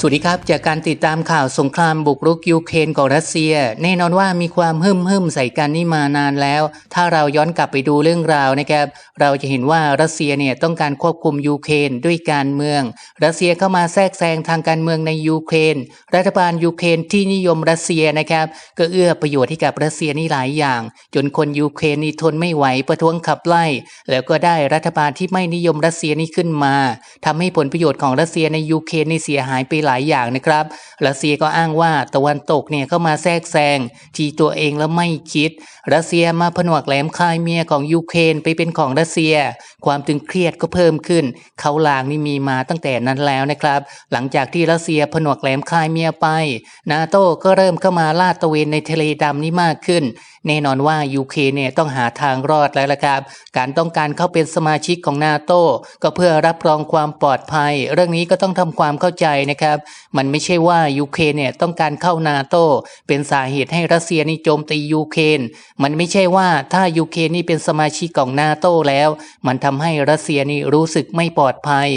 สวัสดีครับ จากการติดตามข่าวสงครามบุกรุกยูเครนของรัสเซีย แน่นอนว่ามีความหึ่มหึ่มใส่กันนี่มานานแล้ว ถ้าเราย้อนกลับไปดูเรื่องราวนะครับเราจะเห็นว่ารัสเซียเนี่ยต้องการควบคุมยูเครนด้วยการเมือง รัสเซียเข้ามาแทรกแซงทางการเมืองในยูเครน รัฐบาลยูเครนที่นิยมรัสเซียนะครับก็เอื้อประโยชน์ให้กับรัสเซียนี่หลายอย่าง จนคนยูเครนนี่ทนไม่ไหวประท้วงขับไล่ แล้วก็ได้รัฐบาลที่ไม่นิยมรัสเซียนี่ขึ้นมาทำให้ผลประโยชน์ของรัสเซียในยูเครนนี่เสียหายไปหลายอย่างนะครับรัสเซียก็อ้างว่าตะวันตกเนี่ยเข้ามาแทรกแซงที่ตัวเองแล้วไม่คิด รัสเซียมาผนวกแหลมคายเมียของยูเครนไปเป็นของรัสเซีย ความตึงเครียดก็เพิ่มขึ้น เขาลางนี่มีมาตั้งแต่นั้นแล้วนะครับ หลังจากที่รัสเซียผนวกแหลมคายเมียไป นาโต้ก็เริ่มเข้ามาลาดตะเวนในทะเลดำนี่มากขึ้น แน่นอนว่ายูเครนเนี่ยต้องหาทางรอดแล้วละครับ การต้องการเข้าเป็นสมาชิกของนาโต้ก็เพื่อรับรองความปลอดภัย เรื่องนี้ก็ต้องทำความเข้าใจนะครับมันไม่ใช่ว่ายูเครนเนี่ยต้องการเข้านาโต้เป็นสาเหตุให้รัสเซียนี่โจมตียูเครนมันไม่ใช่ว่าถ้ายูเครนนี่เป็นสมาชิกของนาโต้แล้ว มันทำให้รัสเซียนี่รู้สึกไม่ปลอดภัย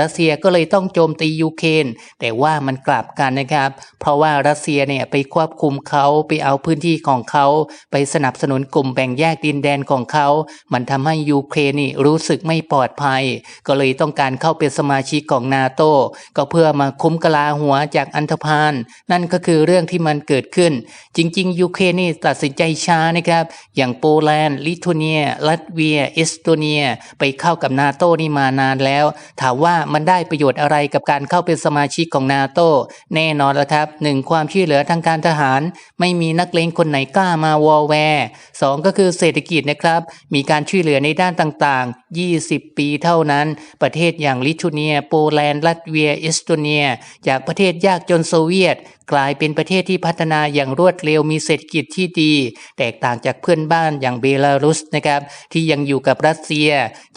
รัสเซียก็เลยต้องโจมตียูเครนแต่ว่ามันกลับกันนะครับ เพราะว่ารัสเซียเนี่ยไปควบคุมเขาไปเอาพื้นที่ของเขา ไปสนับสนุนกลุ่มแบ่งแยกดินแดนของเขา มันทำให้ยูเครนนี่รู้สึกไม่ปลอดภัย ก็เลยต้องการเข้าเป็นสมาชิกของนาโต้ก็เพื่อมาคุ้มกะลาหัวจากอันธพาลนั่นก็คือเรื่องที่มันเกิดขึ้น จริง ๆ ยูเครนนี่ตัดสินใจช้านะครับ อย่างโปแลนด์ ลิทัวเนีย ลัตเวีย เอสโตเนีย ไปเข้ากับนาโต้นี่มานานแล้ว ถามว่ามันได้ประโยชน์อะไรกับการเข้าเป็นสมาชิกของนาโต้แน่นอนแล้วครับหนึ่งความช่วยเหลือทางการทหาร ไม่มีนักเลงคนไหนกล้ามาวอลแวร์สองก็คือเศรษฐกิจนะครับ มีการช่วยเหลือในด้านต่างๆ 20 ปีเท่านั้น ประเทศอย่างลิทัวเนีย โปแลนด์ ลัตเวีย เอสโตเนียจากประเทศยากจนโซเวียต กลายเป็นประเทศที่พัฒนาอย่างรวดเร็วมีเศรษฐกิจที่ดี แตกต่างจากเพื่อนบ้านอย่างเบลารุสนะครับที่ยังอยู่กับรัสเซีย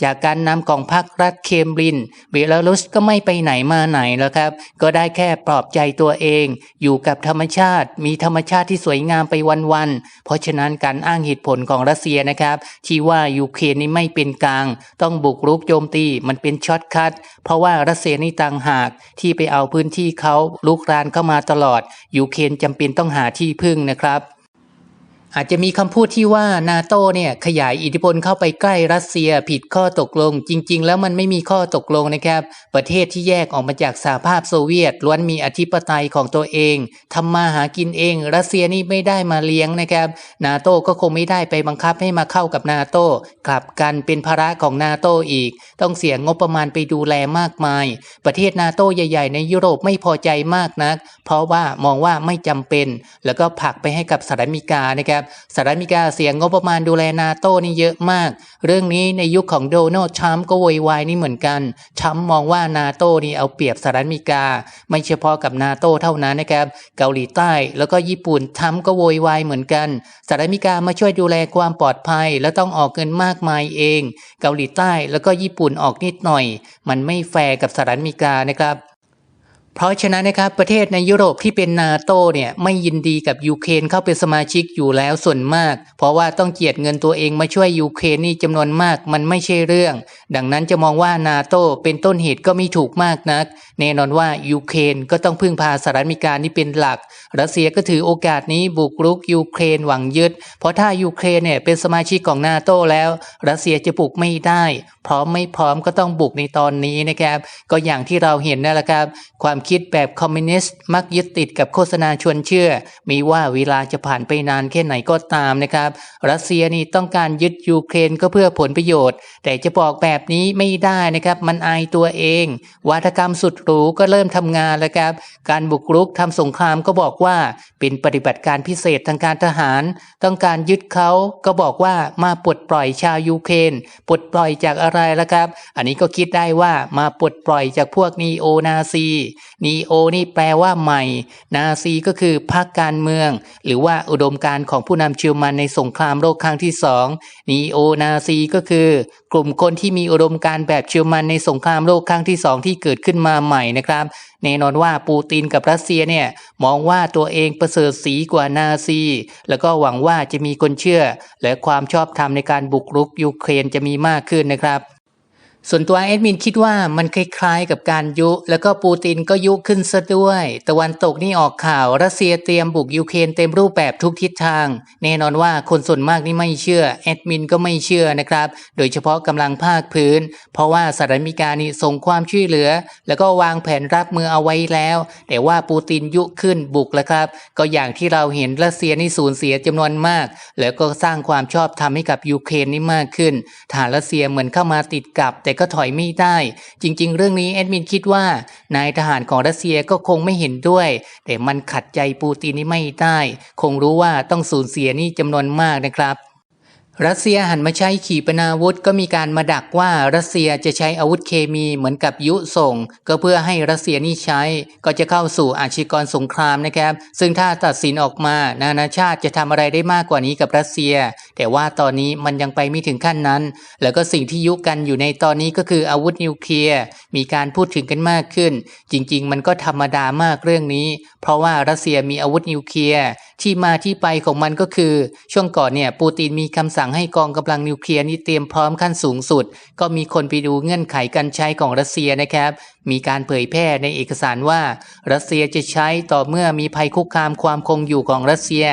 จากการนำของพรรครัฐเคมบรินเบลารุสก็ไม่ไปไหนมาไหนแล้วครับ ก็ได้แค่ปลอบใจตัวเอง อยู่กับธรรมชาติ มีธรรมชาติที่สวยงามไปวันๆเพราะฉะนั้นการอ้างเหตุผลของรัสเซียนะครับ ที่ว่ายูเครนนี่ไม่เป็นกลาง ต้องบุกรุกโจมตีมันเป็นช็อตคัทเพราะว่ารัสเซียนี่ต่างหากที่ไปเอาพื้นที่เขาลุกรานเข้ามาตลอด ยูเครนจำเป็นต้องหาที่พึ่งนะครับ อาจจะมีคำพูดที่ว่านาโตเนี่ยขยายอิทธิพลเข้าไปใกล้รัสเซียผิดข้อตกลง จริง ๆ แล้วมันไม่มีข้อตกลงนะครับ ประเทศที่แยกออกมาจากสหภาพโซเวียต ล้วนมีอธิปไตยของตัวเองทำมาหากินเอง รัสเซียนี่ไม่ได้มาเลี้ยงนะครับ นาโตก็คงไม่ได้ไปบังคับให้มาเข้ากับนาโตกลับกันเป็นภาระของนาโตอีก ต้องเสียงบประมาณไปดูแลมากมาย ประเทศนาโตใหญ่ๆ ในยุโรปไม่พอใจมากนัก เพราะว่ามองว่าไม่จำเป็น แล้วก็ผลักไปให้กับสหรัฐอเมริกานะครับสหรัฐอเมริกาเสียงงบประมาณดูแลนาโต้นี่เยอะมาก เรื่องนี้ในยุคของโดนัลด์ทรัมป์ก็โวยวายนี่เหมือนกันทรัมป์มองว่านาโต้นี่เอาเปรียบสหรัฐอเมริกา ไม่เฉพาะกับนาโต้เท่านั้นนะครับเกาหลีใต้แล้วก็ญี่ปุ่นทรัมป์ก็โวยวายเหมือนกันสหรัฐอเมริกามาช่วยดูแลความปลอดภัย และต้องออกเงินมากมายเอง เกาหลีใต้แล้วก็ญี่ปุ่นออกนิดหน่อย มันไม่แฟร์กับสหรัฐอเมริกานะครับ เพราะฉะนั้นนะครับประเทศในยุโรปที่เป็นนาโตเนี่ยไม่ยินดีกับยูเครนเข้าเป็นสมาชิกอยู่แล้วส่วนมาก เพราะว่าต้องเจียดเงินตัวเองมาช่วยยูเครนนี่จำนวนมากมันไม่ใช่เรื่อง ดังนั้นจะมองว่านาโตเป็นต้นเหตุก็ไม่ถูกมากนัก แน่นอนว่ายูเครนก็ต้องพึ่งพาสหรัฐอเมริกานี่เป็นหลัก รัสเซียก็ถือโอกาสนี้บุกรุกยูเครนหวังยึด เพราะถ้ายูเครนเนี่ยเป็นสมาชิกของนาโตแล้ว รัสเซียจะบุกไม่ได้พร้อมไม่พร้อมก็ต้องบุกในตอนนี้นะครับ ก็อย่างที่เราเห็นนั่นแหละครับความคิดแบบคอมมิวนิสต์มักยึดติดกับโฆษณาชวนเชื่อ มีว่าเวลาจะผ่านไปนานแค่ไหนก็ตามนะครับ รัสเซียนี่ต้องการยึดยูเครนก็เพื่อผลประโยชน์ แต่จะบอกแบบนี้ไม่ได้นะครับ มันอายตัวเอง วาทกรรมสุดหรูก็เริ่มทำงานแล้วครับ การบุกรุกทำสงครามก็บอกว่าเป็นปฏิบัติการพิเศษทางการทหาร ต้องการยึดเขาก็บอกว่ามาปลดปล่อยชาวยูเครนปลดปล่อยจากอะไรล่ะครับ อันนี้ก็คิดได้ว่ามาปลดปล่อยจากพวกนีโอนาซี นีโอนี่แปลว่าใหม่ นาซีก็คือพรรคการเมือง หรือว่าอุดมการณ์ของผู้นำเชอร์มันในสงครามโลกครั้งที่สองนีโอนาซีก็คือ กลุ่มคนที่มีอุดมการณ์แบบเชอร์มันในสงครามโลกครั้งที่สองที่เกิดขึ้นมาใหม่นะครับแน่นอนว่าปูตินกับรัสเซียเนี่ยมองว่าตัวเองประเสริฐสีกว่านาซี แล้วก็หวังว่าจะมีคนเชื่อ และความชอบธรรมในการบุกรุกยูเครนจะมีมากขึ้นนะครับ ส่วนตัวแอดมินคิดว่ามันคล้ายๆกับการยุ แล้วก็ปูตินก็ยุขึ้นซะด้วย ตะวันตกนี่ออกข่าวรัสเซียเตรียมบุกยูเครนเต็มรูปแบบทุกทิศทาง แน่นอนว่าคนส่วนมากนี่ไม่เชื่อแอดมินก็ไม่เชื่อนะครับ โดยเฉพาะกำลังภาคพื้น เพราะว่าสหรัฐอเมริกานี่ส่งความช่วยเหลือ แล้วก็วางแผนรับมือเอาไว้แล้ว แต่ว่าปูตินยุขึ้นบุกแล้วครับ ก็อย่างที่เราเห็นรัสเซียนี่สูญเสียจำนวนมาก แล้วก็สร้างความชอบธรรมให้กับยูเครนนี่มากขึ้นฐานรัสเซียเหมือนเข้ามาติดกับแต่แต่ก็ถอยไม่ได้ จริง ๆ เรื่องนี้แอดมินคิดว่า นายทหารของรัสเซียก็คงไม่เห็นด้วย แต่มันขัดใจปูตินนี่ไม่ได้ คงรู้ว่าต้องสูญเสียนี่จำนวนมากนะครับ รัสเซียหันมาใช้ขีปนาวุธก็มีการมาดักว่ารัสเซียจะใช้อาวุธเคมีเหมือนกับยุส่ง ก็เพื่อให้รัสเซียนี่ใช้ก็จะเข้าสู่อาชญากรสงครามนะครับ ซึ่งถ้าตัดสินออกมา นานาชาติจะทำอะไรได้มากกว่านี้กับรัสเซีย แต่ว่าตอนนี้มันยังไปไม่ถึงขั้นนั้น แล้วก็สิ่งที่ยุกันอยู่ในตอนนี้ก็คืออาวุธนิวเคลียร์มีการพูดถึงกันมากขึ้น จริง ๆ มันก็ธรรมดามากเรื่องนี้ เพราะว่ารัสเซียมีอาวุธนิวเคลียร์ ที่มาที่ไปของมันก็คือ ช่วงก่อนเนี่ยปูตินมีคำสั่งให้กองกำลังนิวเคลียร์นี้เตรียมพร้อมขั้นสูงสุด ก็มีคนไปดูเงื่อนไขการใช้ของรัสเซียนะครับ มีการเผยแพร่ในเอกสารว่า รัสเซียจะใช้ต่อเมื่อมีภัยคุกคามความคงอยู่ของรัสเซีย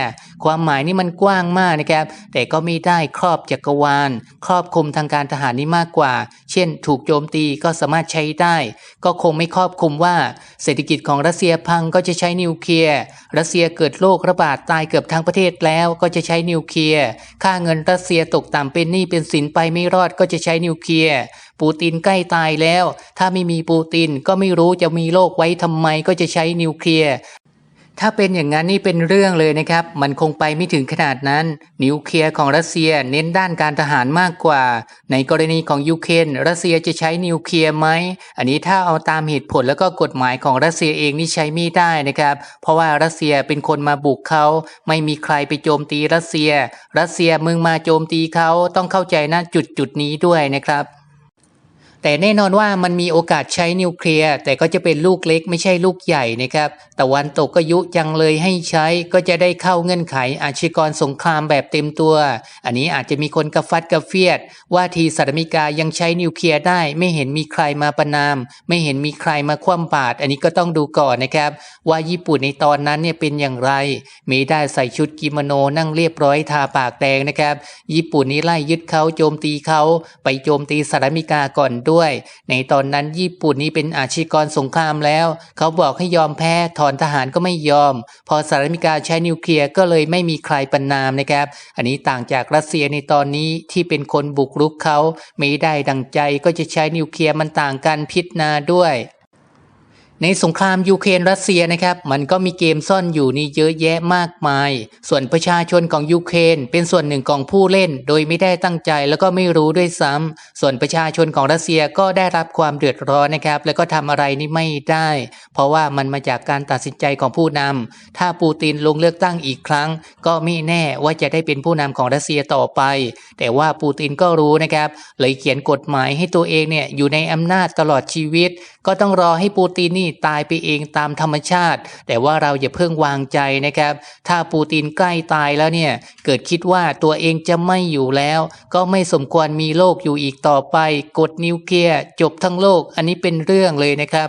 ความหมายนี่มันกว้างมากนะครับ แต่ก็ไม่ได้ครอบจักรวาล ครอบคลุมทางการทหารนี่มากกว่า เช่น ถูกโจมตีก็สามารถใช้ได้ ก็คงไม่ครอบคลุมว่า เศรษฐกิจของรัสเซียพังก็จะใช้นิวเคลียร์รัสเซียเกิดโรคระบาดตายเกือบทั้งประเทศแล้วก็จะใช้นิวเคลียร์ ค่าเงินรัสเซียตกต่ำเป็นหนี้เป็นสินไปไม่รอดก็จะใช้นิวเคลียร์ ปูตินใกล้ตายแล้ว ถ้าไม่มีปูตินก็ไม่รู้จะมีโลกไว้ทำไมก็จะใช้นิวเคลียร์ ถ้าเป็นอย่างนั้นนี่เป็นเรื่องเลยนะครับ มันคงไปไม่ถึงขนาดนั้น นิวเคลียร์ของรัสเซียเน้นด้านการทหารมากกว่า ในกรณีของยูเครนรัสเซียจะใช้นิวเคลียร์ไหม อันนี้ถ้าเอาตามเหตุผลแล้วก็กฎหมายของรัสเซียเองนี่ใช้ไม่ได้นะครับ เพราะว่ารัสเซียเป็นคนมาบุกเขา ไม่มีใครไปโจมตีรัสเซีย รัสเซียมึงมาโจมตีเขาต้องเข้าใจนะจุดจุดนี้ด้วยนะครับ แต่แน่นอนว่ามันมีโอกาสใช้นิวเคลียร์แต่ก็จะเป็นลูกเล็กไม่ใช่ลูกใหญ่นะครับตะวันตกก็ยุจังเลยให้ใช้ก็จะได้เข้าเงื่อนไขอาชญากรสงครามแบบเต็มตัว อันนี้อาจจะมีคนกระฟัดกระเฟียด ว่าทีสหรัฐอเมริกายังใช้นิวเคลียร์ได้ ไม่เห็นมีใครมาประนาม ไม่เห็นมีใครมาคว่ำบาตรอันนี้ก็ต้องดูก่อนนะครับ ว่าญี่ปุ่นในตอนนั้นเนี่ยเป็นอย่างไรมีได้ใส่ชุดกิโมโนนั่งเรียบร้อยทาปากแดงนะครับ ญี่ปุ่นนี่ไล่ยึดเขาโจมตีเขาไปโจมตีสหรัฐอเมริกาก่อนด้วย ในตอนนั้นญี่ปุ่นนี้เป็นอาชีกรสงครามแล้ว เขาบอกให้ยอมแพ้ถอนทหารก็ไม่ยอม พอสหรัฐอเมริกาใช้นิวเคลียร์ก็เลยไม่มีใครประนามนะครับ อันนี้ต่างจากรัสเซียในตอนนี้ที่เป็นคนบุกรุกเขาไม่ได้ดังใจก็จะใช้นิวเคลียร์มันต่างกันพิจนาด้วย ในสงครามยูเครนรัสเซียนะครับ มันก็มีเกมซ่อนอยู่นี่เยอะแยะมากมาย ส่วนประชาชนของยูเครนเป็นส่วนหนึ่งของผู้เล่น โดยไม่ได้ตั้งใจแล้วก็ไม่รู้ด้วยซ้ำส่วนประชาชนของรัสเซียก็ได้รับความเดือดร้อนนะครับ แล้วก็ทำอะไรนี่ไม่ได้ เพราะว่ามันมาจากการตัดสินใจของผู้นำถ้าปูตินลงเลือกตั้งอีกครั้ง ก็ไม่แน่ว่าจะได้เป็นผู้นำของรัสเซียต่อไป แต่ว่าปูตินก็รู้นะครับเลยเขียนกฎหมายให้ตัวเองเนี่ยอยู่ในอำนาจตลอดชีวิต ก็ต้องรอให้ปูตินนี่ตายไปเองตามธรรมชาติ แต่ว่าเราอย่าเพิ่งวางใจนะครับ ถ้าปูตินใกล้ตายแล้วเนี่ยเกิดคิดว่าตัวเองจะไม่อยู่แล้ว ก็ไม่สมควรมีโลกอยู่อีกต่อไป กดนิวเคลียร์จบทั้งโลก อันนี้เป็นเรื่องเลยนะครับ